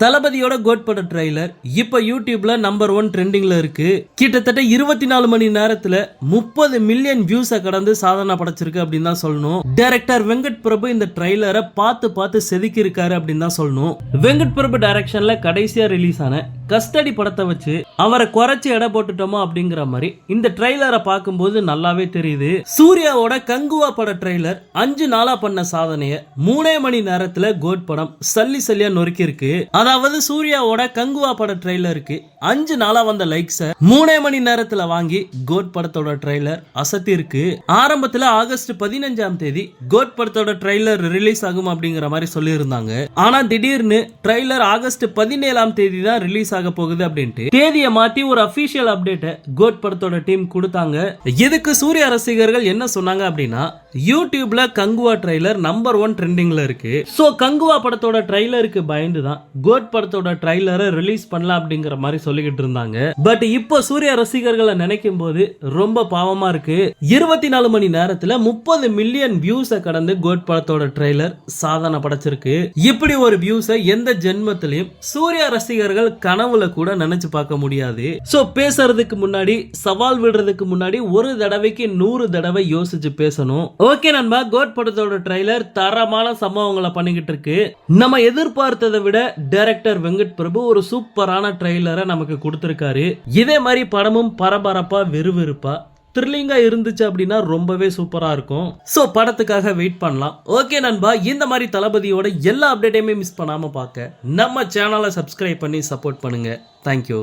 தளபதியோட கோட் பட ட்ரைலர் இப்ப யூடியூப்ல நம்பர் ஒன் ட்ரெண்டிங்ல இருக்கு. கிட்டத்தட்ட இருபத்தி நாலு மணி நேரத்துல முப்பது மில்லியன் வியூஸை கடந்து சாதனை படைச்சிருக்கு அப்படின்னு தான் சொல்லணும். டைரக்டர் வெங்கட் பிரபு இந்த ட்ரைலரை பார்த்து பார்த்து செதுக்கி இருக்காரு அப்படின்னு தான் சொல்லணும். வெங்கட் பிரபு டைரக்ஷன்ல கடைசியா ரிலீஸ் ஆன கஸ்டடி படத்தை வச்சு அவரை குறைச்சு எடை போட்டுட்டோமோ அப்படிங்கிற மாதிரி இந்த ட்ரைலரை பார்க்கும்போது நல்லாவே தெரியுது. சூர்யாவோட கங்குவா பட ட்ரெய்லர் அஞ்சு நாளா பண்ண சாதனைய மூணே மணி நேரத்துல கோட் படம் சல்லி சல்லியா நொறுக்கிருக்கு அதாவது சூர்யாவோட கங்குவா பட ட்ரெய்லருக்கு அஞ்சு நாளா வந்த லைக்ஸ மூணே மணி நேரத்துல வாங்கி கோட் படத்தோட ட்ரெய்லர் அசத்தி இருக்கு ஆரம்பத்துல ஆகஸ்ட் பதினஞ்சாம் தேதி கோட் படத்தோட ட்ரெய்லர் ரிலீஸ் ஆகும் அப்படிங்கிற மாதிரி சொல்லியிருந்தாங்க. ஆனா திடீர்னு ட்ரைலர் ஆகஸ்ட் பதினேழாம் தேதி தான் ரிலீஸ் ஆக போகுது அப்படின்ட்டு தேதியை மாத்தி ஒரு அபிஷியல் அப்டேட்டை கோட் படத்தோட டீம் கொடுத்தாங்க. இதுக்கு சூர்யா ரசிகர்கள் என்ன சொன்னாங்க அப்படின்னா யூடியூப்ல கங்குவா ட்ரைலர் நம்பர் ஒன் ட்ரெண்டிங்ல இருக்கு. ஸோ கங்குவா படத்தோட ட்ரைலருக்கு பயந்து தான் கோட் படத்தோட ட்ரைலரை ரிலீஸ் பண்ணலாம் அப்படிங்கிற மாதிரி சொல்லிக்கிட்டு இருந்தாங்க. பட் இப்போ சூர்யா ரசிகர்களை நினைக்கும் போது ரொம்ப பாவமா இருக்கு. இருபத்தி நாலு மணி நேரத்துல முப்பது மில்லியன் வியூஸை கடந்து கோட் படத்தோட ட்ரைலர் சாதனை படைச்சிருக்கு. இப்படி ஒரு வியூஸை எந்த ஜென்மத்திலையும் சூர்யா ரசிகர்கள் கனவுல கூட நினைச்சு பார்க்க முடியாது. சோ பேசுறதுக்கு முன்னாடி சவால் விடுறதுக்கு முன்னாடி ஒரு தடவைக்கு நூறு தடவை யோசிச்சு பேசணும். ஓகே நண்பா கோட் படத்தோட ட்ரைலர் தரமான சம்பவங்களை பண்ணிக்கிட்டு இருக்கு. நம்ம எதிர்பார்த்ததை விட டைரக்டர் வெங்கட் பிரபு ஒரு சூப்பரான ட்ரைலரை நமக்கு கொடுத்துருக்காரு. இதே மாதிரி படமும் பரபரப்பா விறுவிறுப்பா த்ரில்லிங்காக இருந்துச்சு அப்படின்னா ரொம்பவே சூப்பராக இருக்கும். ஸோ படத்துக்காக வெயிட் பண்ணலாம். ஓகே நண்பா இந்த மாதிரி தளபதியோட எல்லா அப்டேட்டையுமே மிஸ் பண்ணாமல் பார்க்க நம்ம சேனலை சப்ஸ்கிரைப் பண்ணி சப்போர்ட் பண்ணுங்கள் தேங்க்யூ